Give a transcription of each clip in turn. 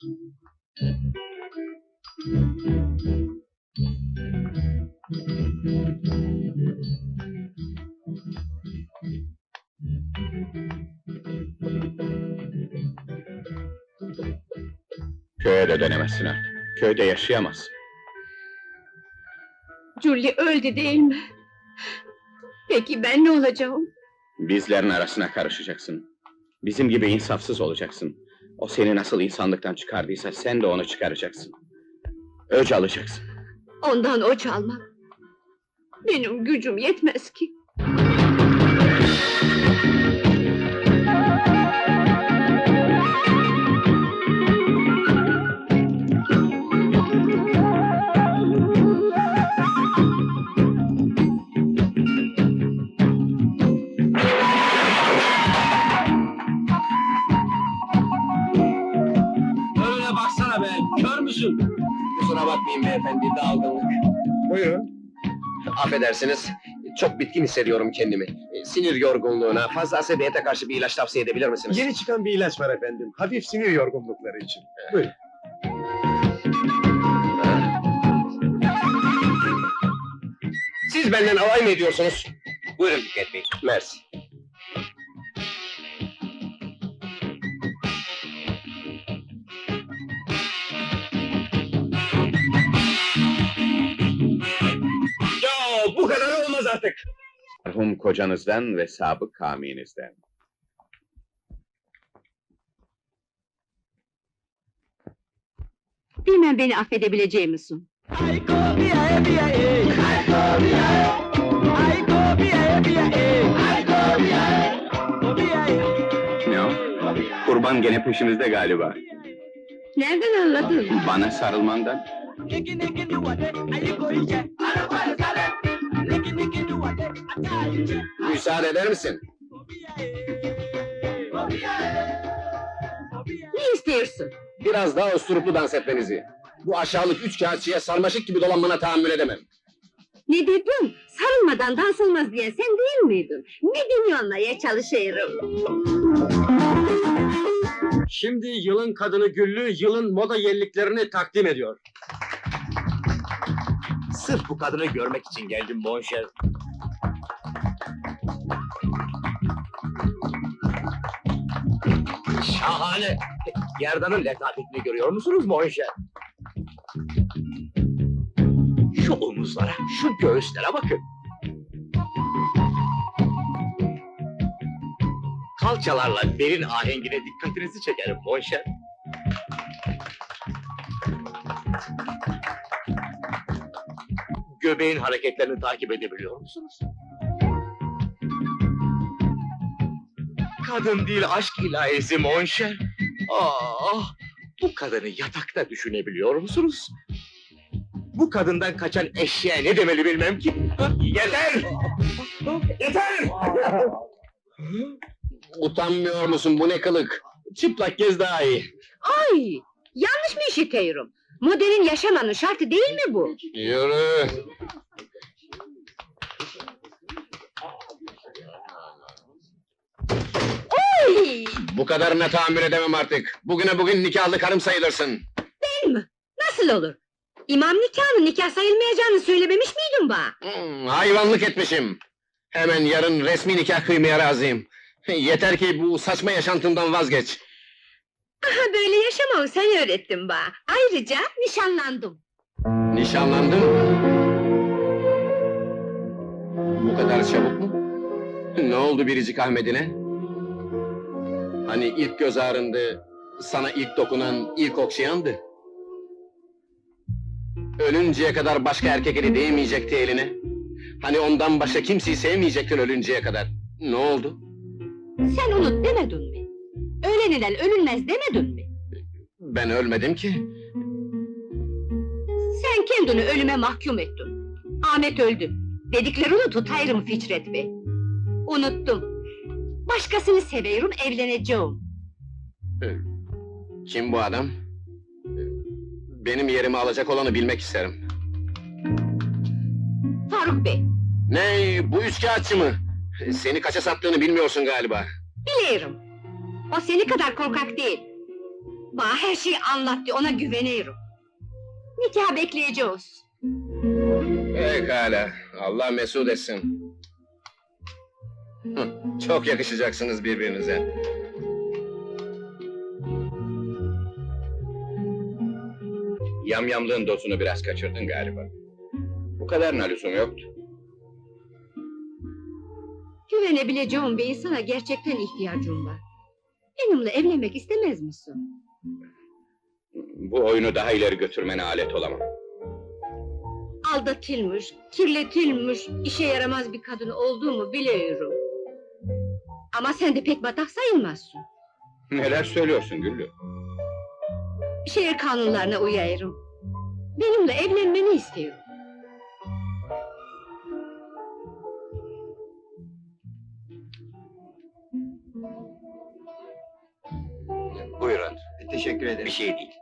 Köye de dönemezsin artık. Köyde yaşayamazsın. Julie öldü değil mi? Peki ben ne olacağım? Bizlerin arasına karışacaksın. Bizim gibi insafsız olacaksın. O seni nasıl insanlıktan çıkardıysa sen de onu çıkaracaksın. Öc alacaksın. Ondan o çalmak. Benim gücüm yetmez ki. Buyurun. Affedersiniz, çok bitkin hissediyorum kendimi. E, Sinir yorgunluğuna, fazla asabiyete karşı bir ilaç tavsiye edebilir misiniz? Yeni çıkan bir ilaç var efendim. Hafif sinir yorgunlukları için. Buyurun. Siz benden alay mı ediyorsunuz? Buyurun Fikret Bey. Mersi. Artık. Merhum kocanızdan ve sabık kaminizden. Bilmem beni affedebileceği misin? Ne o? Kurban gene peşimizde galiba. Nereden anladın? Bana sarılmandan. Müsaade eder misin? Ne istiyorsun? Biraz daha usturuplu dans etmenizi. Bu aşağılık üç kağıtçıya sarmaşık gibi dolanmana tahammül edemem. Ne dedim? Sarılmadan dans olmaz diye sen değil miydin? Ne dinleye çalışıyorum? Şimdi yılın kadını Güllü, yılın moda yelliklerini takdim ediyor. Sırf bu kadını görmek için geldim Monşer. Şahane! Gerdan'ın letafetini görüyor musunuz Monşer? Şu omuzlara, şu göğüslere bakın. Kalçalarla belin ahengine dikkatinizi çekerim Monşer. Göbeğin hareketlerini takip edebiliyor musunuz? Kadın değil aşk ilahisi Monşer. Ah, bu kadını yatakta düşünebiliyor musunuz? Bu kadından kaçan eşeğe ne demeli bilmem ki. Yeter! Yeter! Utanmıyor musun bu ne kılık? Çıplak gez daha iyi. Ay! Yanlış mı işitiyorum? Modern yaşamanın şartı değil mi bu? Yürü. Ay! Bu kadarına tahammül edemem artık. Bugüne bugün nikahlı karım sayılırsın. Değil mi? Nasıl olur? İmam nikahının nikah sayılmayacağını söylememiş miydin bana? Hmm, hayvanlık etmişim. Hemen yarın resmi nikah kıymaya razıyım. Yeter ki bu saçma yaşantımdan vazgeç. Aha böyle yaşamamı sen öğrettin bana. Ayrıca nişanlandım. Nişanlandın mı? Bu kadar çabuk mu? Ne oldu biricik Ahmet'ine? Hani ilk göz ağrındı, sana ilk dokunan, ilk okşayandı. Ölünceye kadar başka erkek eli değmeyecekti eline. Hani ondan başka kimseyi sevmeyecektin ölünceye kadar. Ne oldu? Sen unut demedin mi? Öleniden ölünmez demedin mi? Ben ölmedim ki. Sen kendini ölüme mahkum ettin. Ahmet öldü. Dediklerini tutayırım Fikret Bey. Unuttum. Başkasını seviyorum, evleneceğim. Kim bu adam? Benim yerimi alacak olanı bilmek isterim. Faruk Bey, Ne, bu üçkağıtçı mı? Seni kaça sattığını bilmiyorsun galiba. biliyorum. O seni kadar korkak değil. Bana her şeyi anlattı, ona güveniyorum. Nikah bekleyeceğiz. Pekala. Allah mesut etsin. Çok yakışacaksınız birbirinize. Yamyamlığın dozunu biraz kaçırdın galiba. Bu kadarına lüzum yoktu. Güvenebileceğim bir insana gerçekten ihtiyacım var. Benimle evlenmek istemez misin? Bu oyunu daha ileri götürmene alet olamam. Aldatılmış, kirletilmiş, işe yaramaz bir kadın olduğumu biliyorum. Ama sen de pek batak sayılmazsın. Neler söylüyorsun Güllü? Şehir kanunlarına uyarım. Benimle evlenmeni istiyorum. Buyurun. Teşekkür ederim. Bir şey değil.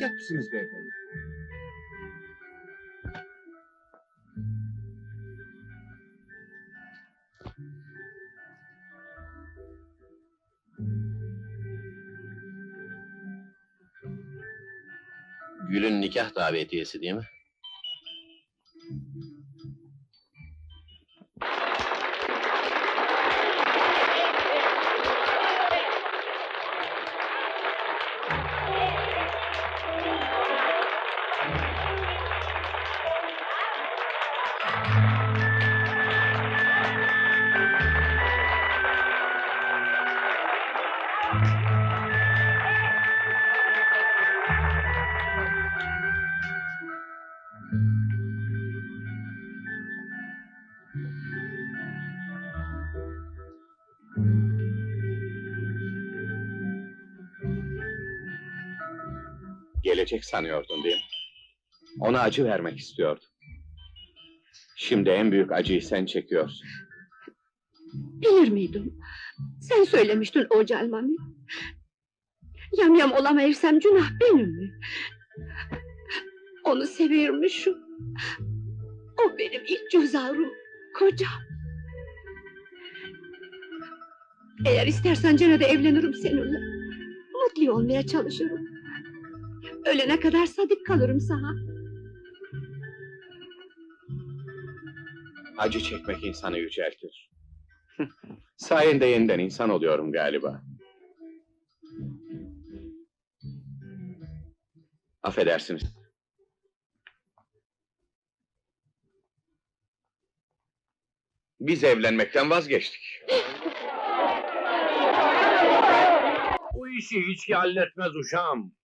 Açmayacak mısınız beyefendi? Gül'ün nikah davetiyesi değil mi? Gelecek sanıyordun değil mi? Ona acı vermek istiyordun. Şimdi en büyük acıyı sen çekiyorsun. Bilir miydim? Sen söylemiştin o Calmami. Yam yam olamayırsam günah benim mi? Onu seviyormuşum. O benim ilk cüzarım, kocam. Eğer istersen gene de evlenirim seninle. Mutlu olmaya çalışırım. Ölene kadar sadık kalırım sana. Acı çekmek insanı yüceltir. Sayende yeniden insan oluyorum galiba. Affedersiniz. Biz evlenmekten vazgeçtik. işi hiç halletmez uşağım.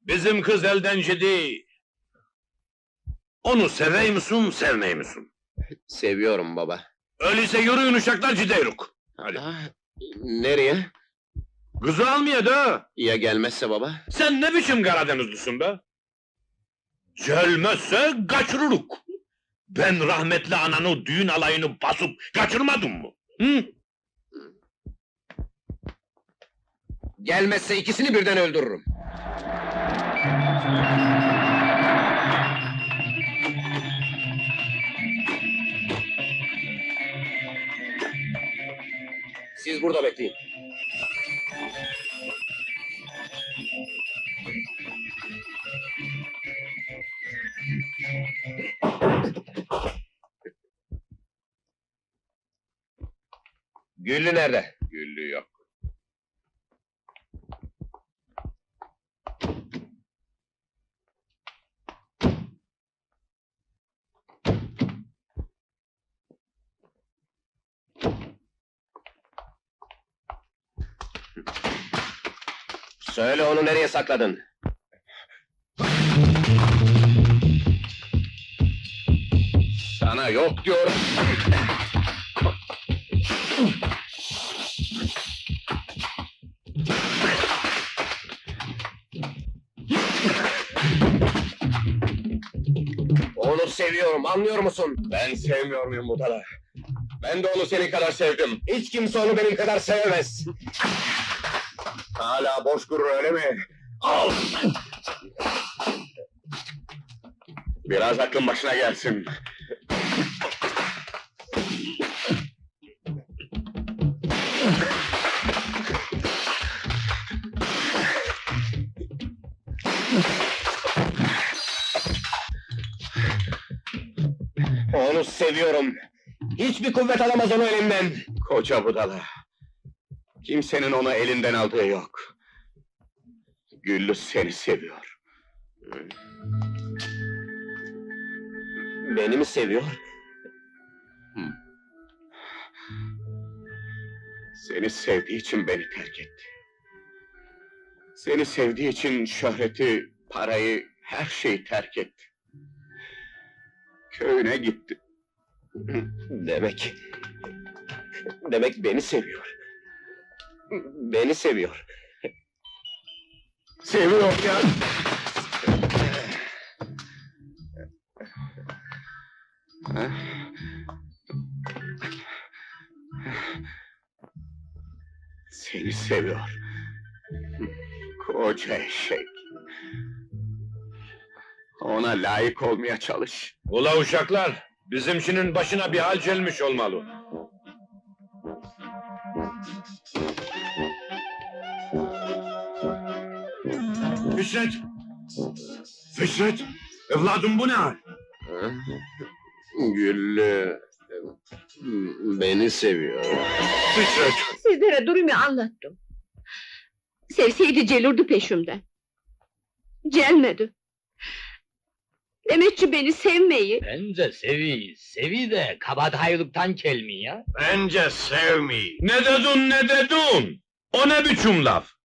Bizim kız elden değil. Onu sevey misin, sevmey misin? Seviyorum baba. Öyleyse yürüyün uşaklar gideyruk. Hadi. Ah, nereye? Kızı almaya da. Ya gelmezse baba? Sen ne biçim Karadenizlisin be? Gelmezse kaçırırık. Ben rahmetli ananı düğün alayını basıp kaçırmadım mı? Hı? Gelmezse ikisini birden öldürürüm. Siz burada bekleyin. Güllü nerede? Güllü yok. Söyle onu nereye sakladın? Sana yok diyorum. Onu seviyorum, anlıyor musun? Ben sevmiyor muyum budala? Ben de onu senin kadar sevdim. Hiç kimse onu benim kadar sevemez. Hala boş gurur öyle mi? Al! Biraz aklın başına gelsin. Onu seviyorum. Hiçbir kuvvet alamaz onu elimden. Koca budala. Kimsenin onu elinden aldığı yok. Güllü seni seviyor. Beni mi seviyor? Seni sevdiği için beni terk etti. Seni sevdiği için şöhreti, parayı, her şeyi terk etti. Köyüne gitti. Demek... Demek beni seviyor. Beni seviyor. Seviyor ya. Seni seviyor. Koca eşek. Ona layık olmaya çalış. Ula uşaklar, bizimkinin başına bir hal gelmiş olmalı. Fikret! Fikret! Evladım bu ne hal? Güllü... Beni seviyor. Fikret! Sizlere durumu anlattım. Sevseydi gelirdi peşimden. Gelmedi. Demetçi beni sevmeyi, Bence sevi, sevi de kabadayılıktan kelmi ya. Bence sevmeyi. Ne dedin ne dedin? O ne biçim laf?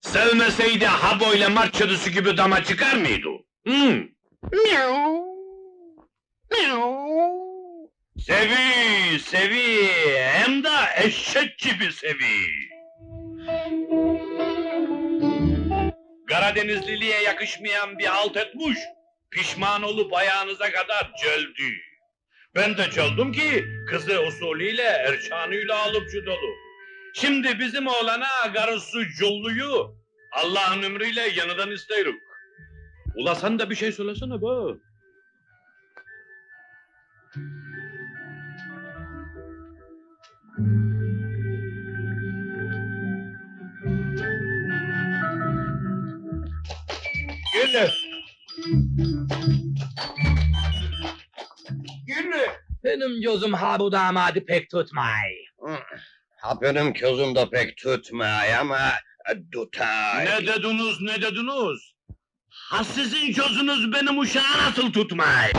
Sevmeseydi ha böyle mart çadısı gibi dama çıkar mıydı? Hı? Sevi, sevi, hem de eşek gibi sevi. Karadenizliliğe yakışmayan bir halt etmiş, pişman olup ayağınıza kadar cöldü. Ben de çaldım ki kızı usulüyle erşanıyla alıp dolu. Şimdi bizim oğlana karısı Cullu'yu Allah'ın emriyle yanıdan isterim. Ula sen de bir şey söylesene be. Güllü. Güllü. Benim gözüm ha bu damadı pek tutmay. Ha benim pek tutmay ama... Tutay. Ne dediniz ne dediniz? Ha sizin gözünüz benim uşağı nasıl tutmay?